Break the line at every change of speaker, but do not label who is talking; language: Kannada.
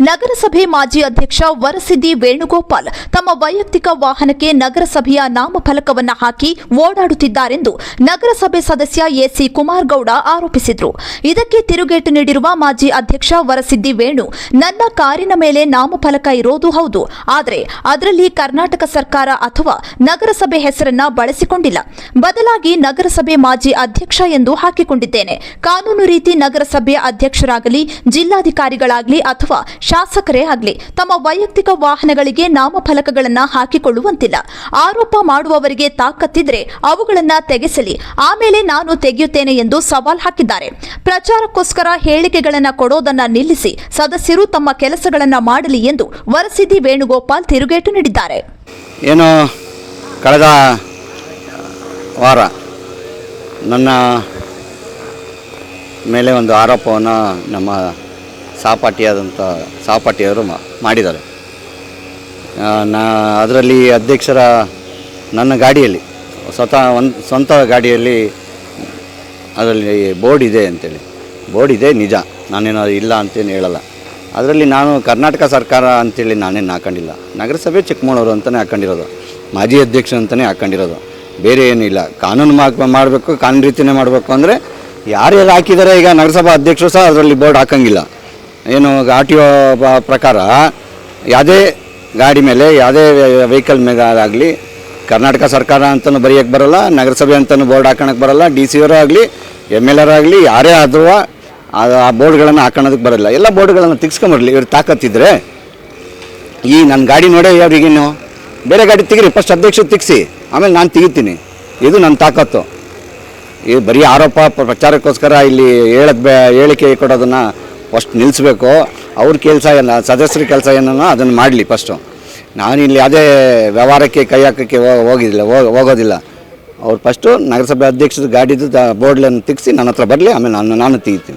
ನಗರಸಭೆ ಮಾಜಿ ಅಧ್ಯಕ್ಷ ವರಸಿದ್ದಿ ವೇಣುಗೋಪಾಲ್ ತಮ್ಮ ವೈಯಕ್ತಿಕ ವಾಹನಕ್ಕೆ ನಗರಸಭೆಯ ನಾಮಫಲಕವನ್ನು ಹಾಕಿ ಓಡಾಡುತ್ತಿದ್ದಾರೆಂದು ನಗರಸಭೆ ಸದಸ್ಯ ಎಸಿ ಕುಮಾರ್ ಗೌಡ ಆರೋಪಿಸಿದರು. ಇದಕ್ಕೆ ತಿರುಗೇಟು ನೀಡಿರುವ ಮಾಜಿ ಅಧ್ಯಕ್ಷ ವರಸಿದ್ದಿ ವೇಣು, ನನ್ನ ಕಾರಿನ ಮೇಲೆ ನಾಮಫಲಕ ಇರೋದು ಹೌದು. ಆದರೆ ಅದರಲ್ಲಿ ಕರ್ನಾಟಕ ಸರ್ಕಾರ ಅಥವಾ ನಗರಸಭೆ ಹೆಸರನ್ನ ಬಳಸಿಕೊಂಡಿಲ್ಲ. ಬದಲಾಗಿ ನಗರಸಭೆ ಮಾಜಿ ಅಧ್ಯಕ್ಷ ಎಂದು ಹಾಕಿಕೊಂಡಿದ್ದೇನೆ. ಕಾನೂನು ರೀತಿ ನಗರಸಭೆಯ ಅಧ್ಯಕ್ಷರಾಗಲಿ, ಜಿಲ್ಲಾಧಿಕಾರಿಗಳಾಗಲಿ ಅಥವಾ ಶಾಸಕರೇ ಆಗಲಿ, ತಮ್ಮ ವೈಯಕ್ತಿಕ ವಾಹನಗಳಿಗೆ ನಾಮಫಲಕಗಳನ್ನು ಹಾಕಿಕೊಳ್ಳುವಂತಿಲ್ಲ. ಆರೋಪ ಮಾಡುವವರಿಗೆ ತಾಕತ್ತಿದ್ರೆ ಅವುಗಳನ್ನು ತೆಗೆಸಲಿ. ಆಮೇಲೆ ನಾನು ತೆಗೆಯುತ್ತೇನೆ ಎಂದು ಸವಾಲ್ ಹಾಕಿದ್ದಾರೆ. ಪ್ರಚಾರಕ್ಕೋಸ್ಕರ ಹೇಳಿಕೆಗಳನ್ನು ಕೊಡೋದನ್ನ ನಿಲ್ಲಿಸಿ, ಸದಸ್ಯರು ತಮ್ಮ ಕೆಲಸಗಳನ್ನು ಮಾಡಲಿ ಎಂದು ವರಸಿದ್ದಿ ವೇಣುಗೋಪಾಲ್ ತಿರುಗೇಟು ನೀಡಿದ್ದಾರೆ.
ಏನು ಕಳೆದ ವಾರ ನನ್ನ ಮೇಲೆ ಒಂದು ಆರೋಪವನ್ನು ನಮ್ಮ ಸಹಪಾಠಿಯಾದಂಥ ಸಹಪಾಠಿಯವರು ಮಾಡಿದ್ದಾರೆ. ನಾ, ಅದರಲ್ಲಿ ಅಧ್ಯಕ್ಷರ ನನ್ನ ಗಾಡಿಯಲ್ಲಿ, ಸ್ವತಃ, ಒಂದು, ಸ್ವಂತ ಗಾಡಿಯಲ್ಲಿ ಅದರಲ್ಲಿ ಬೋರ್ಡ್ ಇದೆ ಅಂತೇಳಿ. ಬೋರ್ಡ್ ಇದೆ ನಿಜ, ನಾನೇನು ಇಲ್ಲ ಅಂತೇನು ಹೇಳಲ್ಲ. ಅದರಲ್ಲಿ ನಾನು ಕರ್ನಾಟಕ ಸರ್ಕಾರ ಅಂತೇಳಿ ನಾನೇನು ಹಾಕೊಂಡಿಲ್ಲ. ನಗರಸಭೆ ಚಿಕ್ಕಮಗಳೂರು ಅಂತಲೇ ಹಾಕೊಂಡಿರೋದು. ಮಾಜಿ ಅಧ್ಯಕ್ಷ ಅಂತಲೇ ಹಾಕೊಂಡಿರೋದು. ಬೇರೆ ಏನಿಲ್ಲ ಕಾನೂನು ಮಾಡಬೇಕು, ಕಾನೂನು ರೀತಿಯೇ ಮಾಡಬೇಕು ಅಂದರೆ ಯಾರ್ಯಾರು ಹಾಕಿದ್ದಾರೆ ಈಗ ನಗರಸಭಾ ಅಧ್ಯಕ್ಷರು ಸಹ ಅದರಲ್ಲಿ ಬೋರ್ಡ್ ಹಾಕಂಗಿಲ್ಲ. ಏನು ಆರ್ ಟಿ ಒ ಪ್ರಕಾರ ಯಾವುದೇ ಗಾಡಿ ಮೇಲೆ ಯಾವುದೇ ವೆಹಿಕಲ್ ಮೇಲೆ ಆಗಲಿ, ಕರ್ನಾಟಕ ಸರ್ಕಾರ ಅಂತಲೂ ಬರೆಯೋಕ್ಕೆ ಬರಲ್ಲ, ನಗರಸಭೆ ಅಂತಲೂ ಬೋರ್ಡ್ ಹಾಕೋಣಕ್ಕೆ ಬರಲ್ಲ ಡಿ ಸಿ ಅವರು ಆಗಲಿ ಎಂ ಎಲ್ ಆಗಲಿ, ಯಾರೇ ಆದರೂ ಆ ಬೋರ್ಡ್ಗಳನ್ನು ಹಾಕೋಣದಕ್ಕೆ ಬರಲ್ಲ. ಎಲ್ಲ ಬೋರ್ಡ್ಗಳನ್ನು ತೆಗ್ಸ್ಕೊಂಬರಲಿ ಇವ್ರು ತಾಕತ್ತಿದ್ರೆ ಈ ನನ್ನ ಗಾಡಿ ನೋಡೇ ಅವ್ರಿಗೇನು ಬೇರೆ ಗಾಡಿ ತೆಗಿರಿ ಫಸ್ಟ್ ಅಧ್ಯಕ್ಷ ತೆಗಿಸಿ ಆಮೇಲೆ ನಾನು ತೆಗಿತೀನಿ. ಇದು ನನ್ನ ತಾಕತ್ತು. ಇದು ಬರೀ ಆರೋಪ ಪ್ರ- ಪ್ರಚಾರಕ್ಕೋಸ್ಕರ ಇಲ್ಲಿ ಹೇಳಕ್ ಬೇ, ಹೇಳಿಕೆ ಕೊಡೋದನ್ನು ಫಸ್ಟ್ ನಿಲ್ಲಿಸ್ಬೇಕು ಅವ್ರ ಕೆಲಸ ಏನು, ಸದಸ್ಯರ ಕೆಲಸ ಏನೋ ಅದನ್ನು ಮಾಡಲಿ ಫಸ್ಟು ನಾನು ಇಲ್ಲಿ ಯಾವುದೇ ವ್ಯವಹಾರಕ್ಕೆ, ಕೈ ಹಾಕೋಕ್ಕೆ ಹೋಗಿದ್ದಿಲ್ಲ ಹೋಗೋದಿಲ್ಲ. ಅವ್ರು ಫಸ್ಟು ನಗರಸಭೆ ಅಧ್ಯಕ್ಷದ ಗಾಡಿದು ಬೋರ್ಡ್ಲನ್ನು ತೆಗಿಸಿ ನನ್ನ ಹತ್ರ ಬರಲಿ, ಆಮೇಲೆ ನಾನು ನಾನು ತೆಗಿತೀನಿ.